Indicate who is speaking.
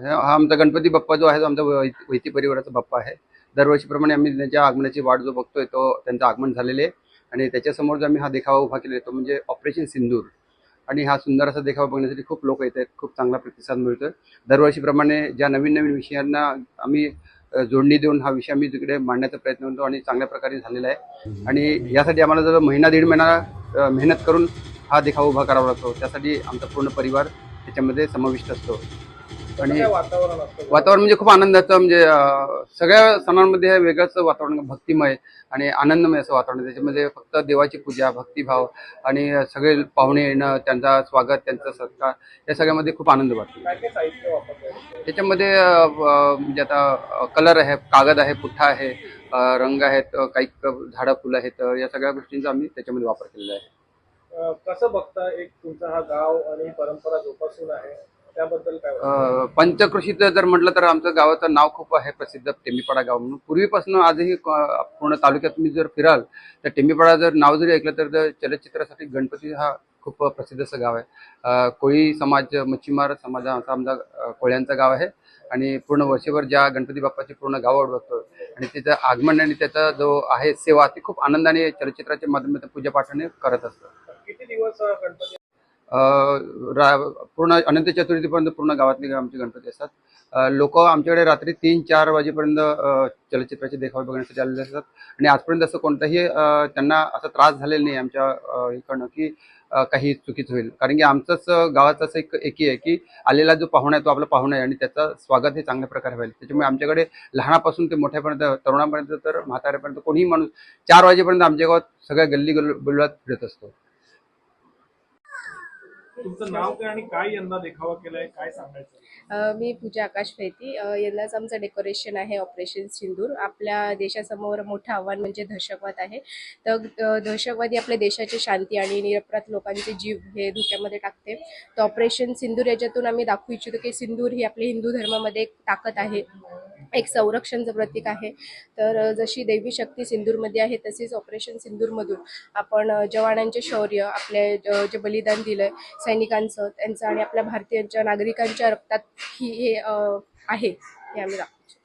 Speaker 1: हा आमचा गणपती बाप्पा जो आहे तो आमचा वैती परिवाराचा बाप्पा आहे. दरवर्षीप्रमाणे आम्ही त्यांच्या आगमनाची वाट जो बघतोय तो त्यांचं आगमन झालेले आहे. आणि त्याच्यासमोर जो आम्ही हा देखावा उभा केलेला तो म्हणजे ऑपरेशन सिंदूर. आणि हा सुंदर असा देखावा बघण्यासाठी खूप लोक येत आहेत खूप चांगला प्रतिसाद मिळतोय. दरवर्षीप्रमाणे ज्या नवीन नवीन विषयांना आम्ही जोडणी देऊन हा विषय आम्ही तिकडे मांडण्याचा प्रयत्न करतो आणि चांगल्या प्रकारे झालेला आहे. आणि यासाठी आम्हाला जर महिना दीड महिना मेहनत करून हा देखावा उभा करावा लागतो त्यासाठी आमचा पूर्ण परिवार त्याच्यामध्ये समाविष्ट असतो. आणि
Speaker 2: वातावरण
Speaker 1: म्हणजे खूप आनंदाचं म्हणजे सगळ्या सणांमध्ये हे वेगळंच वातावरण भक्तिमय आणि आनंदमय असं वातावरण. त्याच्यामध्ये फक्त देवाची पूजा भक्तिभाव आणि सगळे पाहुणे येणं त्यांचा स्वागत त्यांचा सत्कार या सगळ्यामध्ये खूप आनंद वाटतो. त्याच्यामध्ये म्हणजे आता कलर आहे कागद आहे पुठ्ठा आहे रंग आहेत काही झाडं फुलं आहेत या सगळ्या गोष्टींचा आम्ही त्याच्यामध्ये वापर केलेला आहे.
Speaker 2: कसं बघता एक तुमचा हा गाव आणि परंपरा जोपासून आहे? त्याबद्दल काय
Speaker 1: पंचकृषीत जर म्हटलं तर आमचं गावाचं नाव खूप आहे प्रसिद्ध टेंबीपाडा गाव म्हणून. पूर्वीपासून आजही पूर्ण तालुक्यात तुम्ही जर फिराल तर टेंबीपाडा जर नाव जरी ऐकलं तर तर चलचित्रासाठी गणपती हा खूप प्रसिद्ध असं गाव आहे. कोळी समाज मच्छीमार समाज असा आमचा कोळ्यांचं गाव आहे. आणि पूर्ण वर्षभर ज्या गणपती बाप्पाची पूर्ण गाव बघतो आणि तिचं आगमन आणि त्याचा जो आहे सेवा ती खूप आनंदाने चलचित्राच्या माध्यमातून पूजापाठाने करत असतं.
Speaker 2: किती दिवस गणपती
Speaker 1: रा- पूर्ण अनंत चतुर्थीपर्यंत पूर्ण गावातले आमचे गणपती असतात. लोक आमच्याकडे रात्री तीन चार वाजेपर्यंत चलचित्राचे देखावे बघण्यासाठी आलेले असतात. आणि आजपर्यंत असं कोणताही त्यांना असा त्रास झालेला नाही आमच्या इकडनं की काही चुकीचं होईल. कारण की आमचंच गावाचं असं एक एकी आहे की आलेला जो पाहुणा आहे तो आपला पाहुणा आहे आणि त्याचं स्वागत हे चांगल्या प्रकारे होईल त्याच्यामुळे आमच्याकडे लहानापासून ते मोठ्यापर्यंत तरुणापर्यंत तर म्हाताऱ्यापर्यंत कोणीही माणूस चार वाजेपर्यंत आमच्या गावात सगळ्या गल्ली गल्ली फिरत असतो.
Speaker 2: तुमचं नाव काय आणि काय यंदा देखावा केलाय? काय सांगायचं?
Speaker 3: अ, मी पूजा आकाश फैती. अ, यंदाचं आमचं डेकोरेशन आहे ऑपरेशन सिंदूर. आपल्या देशासमोर मोठं आव्हान म्हणजे दहशतवाद आहे. तर अ, दहशतवादी आपल्या देशाची शांती आणि निरपराध लोकांचे जीव हे धोक्यामध्ये टाकते. तर ऑपरेशन सिंदूर याच्यातून आम्ही दाखवू इच्छितो की सिंदूर ही आपल्या हिंदू धर्मामध्ये एक ताकद आहे. एक संरक्षणचं प्रतीक आहे. तर जशी देवी शक्ती सिंदूरमध्ये आहे तशीच ऑपरेशन सिंदूरमधून आपण जवानांचे शौर्य आपले जे बलिदान दिलं सैनिकांचं त्यांचं आणि आपल्या भारतीयांच्या नागरिकांच्या रक्तात ही हे आहे. हे आम्ही दाखवतो.